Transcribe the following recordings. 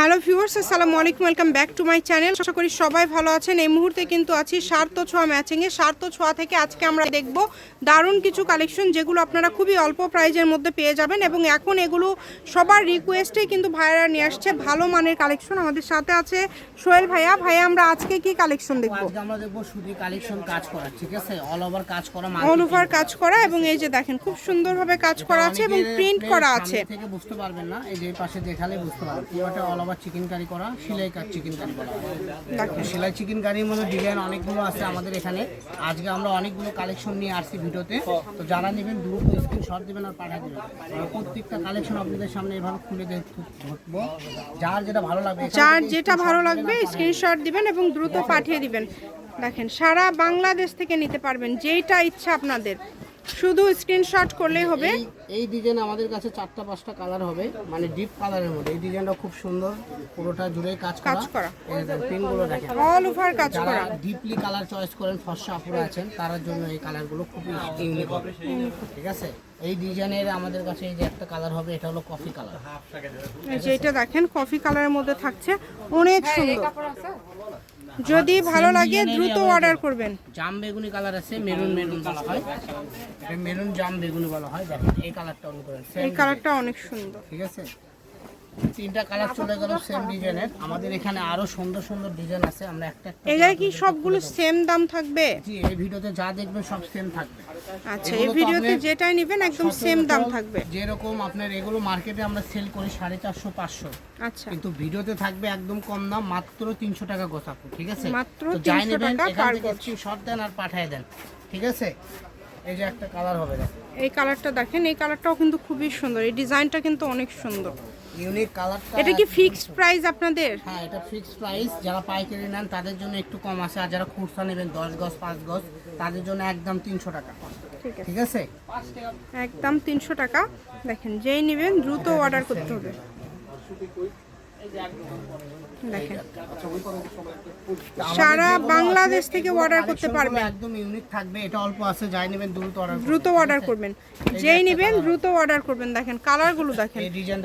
Hello viewers আসসালামু আলাইকুম welcome back to my channel. আশা করি সবাই ভালো আছেন। এই মুহূর্তে কিন্তু আছি সার্থ ছোঁয়া ম্যাচিংয়ে। সার্থ ছোঁয়া থেকে আজকে আমরা দেখব দারুণ কিছু কালেকশন যেগুলো আপনারা খুবই অল্প প্রাইজের মধ্যে পেয়ে যাবেন এবং এখন এগুলো সবার রিকোয়েস্টেই কিন্তু ভাইয়ারা নিয়ে আসছে। ভালো মানের কালেকশন আমাদের সাথে আছে সোহেল ভাইয়া। ভাইয়া আমরা আজকে কি কালেকশন দেখব? আজকে আমরা দেখব শুধু কালেকশন কাজ করা ঠিক আছে? অল ওভার কাজ করা অল ওভার কাজ করা এবং এই যে দেখেন খুব সুন্দরভাবে কাজ করা আছে এবং প্রিন্ট করা আছে। থেকে বুঝতে পারবেন না এই যে পাশে দেখালে বুঝতে পারবেন। পুরোটা অল ওভার চিকেন কারি করা সেলাই কাজ চিকেন কারি। করা সেলাই চিকেন কারির মধ্যে ডিজাইন অনেকগুলো আছে আমাদের এখানে। আজকে আমরা অনেকগুলো কালেকশন নিয়ে আসছি ভিডিওতে। তো যারা নেবেন দ্রুত স্ক্রিনশট দেবেন আর পাঠিয়ে দেবেন। প্রত্যেকটা কালেকশন আপনাদের সামনে এভাবে খুলে দেখব যার যেটা ভালো লাগবে যার যেটা ভালো লাগবে স্ক্রিনশট দিবেন এবং দ্রুত পাঠিয়ে দিবেন। দেখেন সারা বাংলাদেশ থেকে নিতে পারবেন যেইটা ইচ্ছা আপনাদের। শুধু স্ক্রিনশট করলেই হবে? এই ডিজাইন আমাদের কাছে চারটা পাঁচটা কালার হবে মানে ডিপ কালারের মধ্যে। এই ডিজাইনটা খুব সুন্দর পুরোটা জুড়ে কাজ করা। কাজ করা। পিনগুলো দেখেন অল ওভার কাজ করা। ডিপলি কালার চয়েস করেন ফর্সা আপুরা আছেন তার জন্য এই কালারগুলো খুব ইউনিক হবে। ঠিক আছে? এই ডিজাইনের আমাদের কাছে এই যে একটা কালার হবে এটা হলো কফি কালার এই যে এটা দেখেন কফি কালারের মধ্যে থাকছে। অনেক সুন্দর। যদি ভালো লাগে দ্রুত অর্ডার করবেন। জাম বেগুনি কালার আছে মেরুন মেরুন বলা হয়। মেরুন জাম বেগুনি বলা হয় দেখেন এই কালারটা অন করেন এই কালারটা অনেক সুন্দর। ঠিক আছে? তিনটা কালার চলে গেল সেম ডিজাইনের আমাদের এখানে আরও সুন্দর সুন্দর ডিজাইন আছে আমরা একটা একটা এগুলা কি সবগুলো সেম দাম থাকবে? জি এই ভিডিওতে যা দেখবেন সব সেম থাকবে। আচ্ছা এই ভিডিওতে যেটাই নেবেন একদম সেম দাম থাকবে। যেরকম আপনার এগুলো মার্কেটে আমরা সেল করি সাড়ে চারশো পাঁচশো। আচ্ছা। কিন্তু ভিডিওতে থাকবে একদম কম দাম মাত্র তিনশো টাকা গোছাপু ঠিক আছে? মাত্র তো যাই 300 নেবেন টাকা এখান থেকে শর্ট দেন আর পাঠিয়ে দেন ঠিক আছে? এই যে একটা কালার হবে এই কালারটা দেখেন এই কালারটাও কিন্তু খুবই সুন্দর। এই ডিজাইনটা কিন্তু অনেক সুন্দর। ইউনিক কালারটা এটা কি ফিক্সড প্রাইস আপনাদের? হ্যাঁ এটা ফিক্সড প্রাইস যারা পাইকারি নেন তাদের জন্য একটু কম আছে। আর যারা খুচরা নেবেন দশ গজ পাঁচ গজ তাদের জন্য একদম তিনশো টাকা। ঠিক আছে। একদম তিনশো টাকা। দেখেন যেই নেবেন দ্রুত অর্ডার করতে হবে। দেখেন। সারা বাংলাদেশ থেকে অর্ডার করতে পারবেন। একদম ইউনিক থাকবে এটা অল্প আছে যাই নেবেন দ্রুত অর্ডার দ্রুত অর্ডার করবেন। যেই নেবেন দ্রুত অর্ডার করবেন। দেখেন কালারগুলো দেখেন।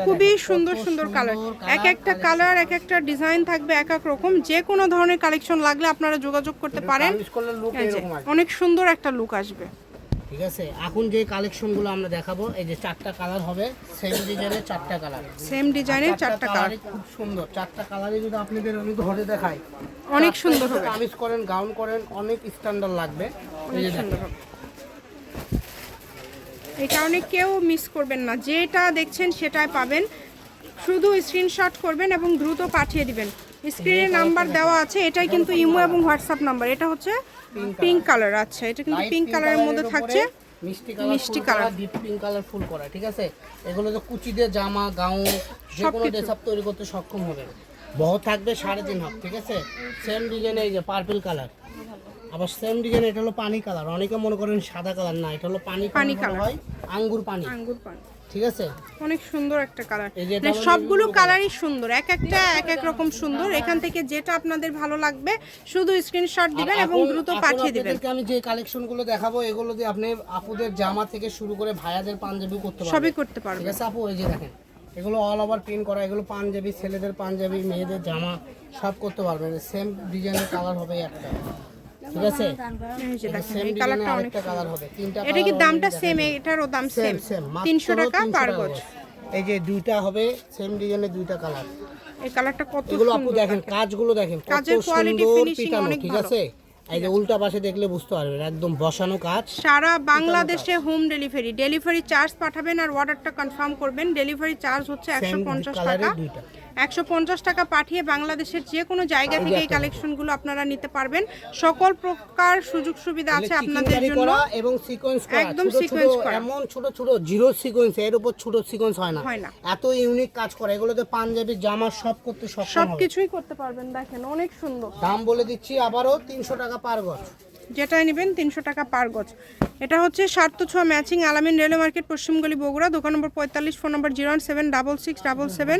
খুবই সুন্দর সুন্দর কালার এক একটা কালার এক একটা ডিজাইন থাকবে এক এক রকম। যে কোনো ধরনের কালেকশন লাগলে আপনারা যোগাযোগ করতে পারেন। অনেক সুন্দর একটা লুক আসবে। ঠিক আছে? এখন যে কালেকশনগুলো আমরা দেখাবো এই যে চারটা কালার হবে সেম ডিজাইনের চারটা কালার সেম ডিজাইনের চারটা কালার খুব সুন্দর। চারটা কালারই যদি আপনাদের আমি ধরে দেখাই অনেক সুন্দর হবে। কামিজ করেন গাউন করেন অনেক স্ট্যান্ডার্ড লাগবে। যে এই কারণে কেউ মিস করবেন না। যেটা দেখছেন সেটাই পাবেন। শুধু স্ক্রিনশট করবেন এবং দ্রুত পাঠিয়ে দিবেন। স্ক্রিনে নাম্বার দেওয়া আছে এটাই কিন্তু ইমো এবং হোয়াটসঅ্যাপ নাম্বার। এটা হচ্ছে পিঙ্ক কালার আচ্ছা এটা কিন্তু পিঙ্ক কালারের মধ্যে থাকছে। মিষ্টি কালার ডিপ পিঙ্ক কালার ফুল করা ঠিক আছে? এগুলো তো কুচি দিয়ে জামা গাউন যে কোনো সবকিছু। তৈরি করতে সক্ষম হবে। বহ থাকবে সাড়ে তিন হাত ঠিক আছে? সেম ডিজাইন এই যে পার্পল কালার আবার সেম ডিজাইন এটা হলো পানি কালার অনেকে মনে করেন সাদা কালার না এটা হলো পানি পানি কালার হয় আঙ্গুর পানি। আঙ্গুর পান। ঠিক আছে? অনেক সুন্দর একটা কালার। মানে সবগুলো কালারই সুন্দর এক একটা এক এক রকম সুন্দর। এখান থেকে যেটা আপনাদের ভালো লাগবে শুধু স্ক্রিনশট দিবেন এবং দ্রুত পাঠিয়ে দিবেন। আমি যে কালেকশনগুলো দেখাবো এগুলো দিয়ে আপনি আপুদের জামা থেকে শুরু করে ভাইয়াদের পাঞ্জাবি করতে পারবেন। সবই করতে ঠিক পারবেন আছে আপু? এই যে দেখেন এগুলো অল ওভার প্রিন্ট করা এগুলো পাঞ্জাবি ছেলেদের পাঞ্জাবি মেয়েদের জামা সব করতে পারবেন। সেম ডিজাইনের কালার হবে একটা। ঠিক আছে? কালারটা অনেক কালার হবে। তিনটা এটা কি দামটা সেম এটারও দাম সেম সেম সেম মাত্র তিনশো টাকা 300 পার গজ। এই যে দুইটা হবে সেম ডিজাইনের দুইটা কালার এই কালারটা কত এগুলো আপু দেখেন কাজগুলো দেখেন কত সুন্দর পিটানো ঠিক আছে? এই যে উল্টা পাশে দেখলে বুঝতে পারবেন একদম বসানো কাজ সারা বাংলাদেশে হোম ডেলিভারি ডেলিভারি চার্জ পাঠাবেন আর অর্ডারটা কনফার্ম করবেন। ডেলিভারি চার্জ হচ্ছে একশো পঞ্চাশ টাকা। দুইটা। একশো পঞ্চাশ টাকা পাঠিয়ে বাংলাদেশের যে কোনো জায়গা থেকে এই কালেকশনগুলো আপনারা নিতে পারবেন। সকল প্রকার সুযোগ সুবিধা আছে আপনাদের জন্য। এবং সিকোয়েন্স একদম ছোট করা। এমন ছোট ছোট জিরো সিকোয়েন্স এর উপর ছোট সিকোয়েন্স হয় না। হয় না। এত ইউনিক কাজ করে। এগুলোতে পাঞ্জাবি জামা সব করতে সক্ষম সব কিছুই করতে পারবেন দেখেন অনেক সুন্দর। দাম বলে দিচ্ছি আবারও তিনশো টাকা পার গজ। যেটাই নেবেন তিনশো টাকা পার গজ। এটা হচ্ছে সার্থ ছোঁয়া ম্যাচিং আলামিন রেলওয়ে মার্কেট পশ্চিমগলি বগুড়া দোকান নম্বর পঁয়তাল্লিশ phone number zero one seven double six double seven.